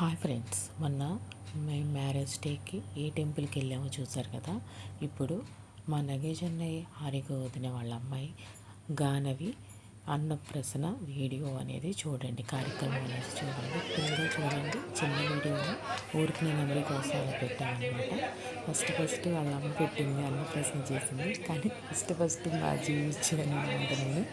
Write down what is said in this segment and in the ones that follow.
Hi friends మొన్న మేము marriage డేకి ఏ టెంపుల్కి వెళ్ళామో చూసారు కదా? ఇప్పుడు మా నగేష్ అన్నయ్య హారిక వదిన వాళ్ళ అమ్మాయి గానవి అన్నప్రసన వీడియో అనేది చూడండి కార్యక్రమం అనేది చూడండి. కింద చూడండి చిన్న వీడియోని ఊరికి నేను అందరి కోసం అలా పెట్టాను అనమాట ఫస్ట్ ఫస్ట్ వాళ్ళ అమ్మ పెట్టింది అన్నప్రసన చేసింది. కానీ ఫస్ట్ ఫస్ట్ మా జీవించాను అనమాట నేను.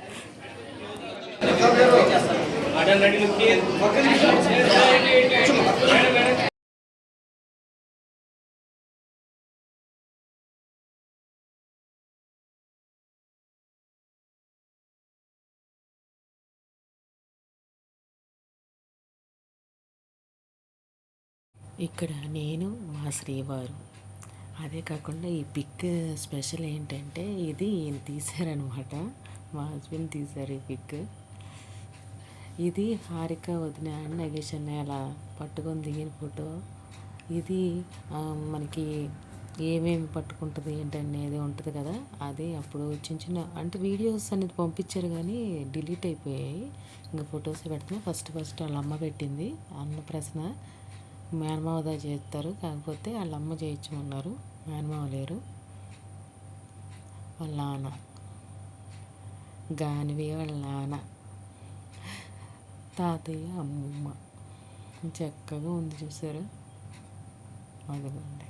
ఇక్కడ నేను మా శ్రీవారు. అదే కాకుండా ఈ పిక్ స్పెషల్ ఏంటంటే ఇది ఈయన తీశారనమాట. మా హస్బెండ్ తీశారు ఈ పిక్. ఇది హారిక వదిన నగేష్ అన్నయ్య అలా పట్టుకొని దిగిన ఫోటో. ఇది మనకి ఏమేమి పట్టుకుంటుంది ఏంటనేది ఉంటుంది కదా అది అప్పుడు చిన్న చిన్న అంటే వీడియోస్ అనేది పంపించారు కానీ డిలీట్ అయిపోయాయి. ఇంకా ఫొటోస్ పెడుతున్నా. ఫస్ట్ ఫస్ట్ వాళ్ళ అమ్మ పెట్టింది అన్న ప్రశ్న మేనమావదా చేస్తారు. కాకపోతే వాళ్ళ అమ్మ చేయించమన్నారు. మేనమావ లేరు. వాళ్ళ నాన్న. గానివి వాళ్ళ నాన్న. తాతయ్య అమ్మమ్మ చక్కగా ఉంది చూసారు? అదిగోండి.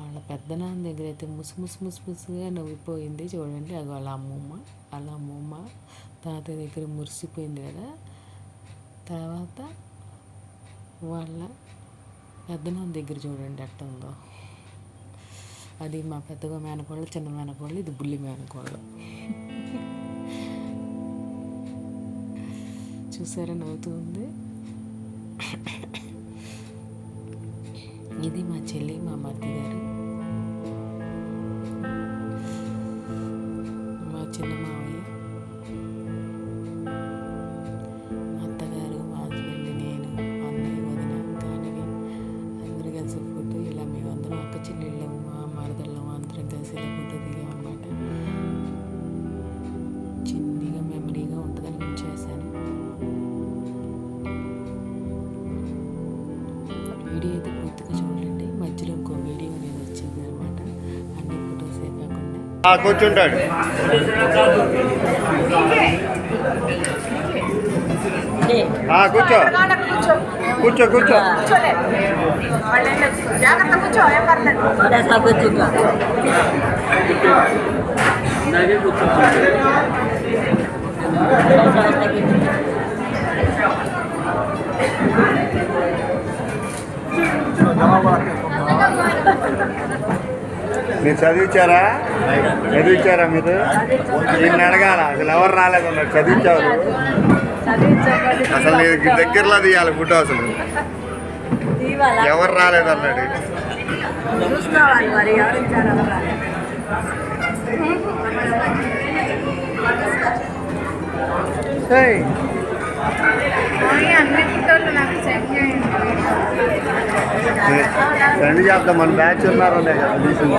వాళ్ళ పెద్ద నాన్న దగ్గర అయితే ముసు ముసు ముసు ముసుగా నవ్విపోయింది చూడండి. అది వాళ్ళ అమ్మమ్మ. వాళ్ళ అమ్మమ్మ తాతయ్య దగ్గర మురిసిపోయింది కదా. తర్వాత వాళ్ళ పెద్దనాన్న దగ్గర చూడండి ఎట్ట ఉందో. అది మా పెద్దగా మేనకోళ్ళు చిన్న మేనకోళ్ళు ఇది బుల్లి మేనకోళ్ళు చూసారా నవ్వుతుంది ఇది మా చెల్లి మా మర్ది గారు. మా చిన్న కూర్చుంటాడు. ఆ, కూర్చో. కూర్చో కూర్చో. జాగ్రత్త కూర్చో. ఏం పర్లేదు మీరు చదివించారా? చదివించారా మీరు? నిన్ను అడగాల? అసలు ఎవరు రాలేదు చదివించారు? అసలు నీకు దగ్గరలో తీయాలి ఫోటో అసలు. ఎవరు రాలేదు అన్నాడు. చూసుకోవాలి మరి ఫ్రెండ్ చేద్దాం మన బ్యాచ్ ఉన్నారనే కదా తీసింది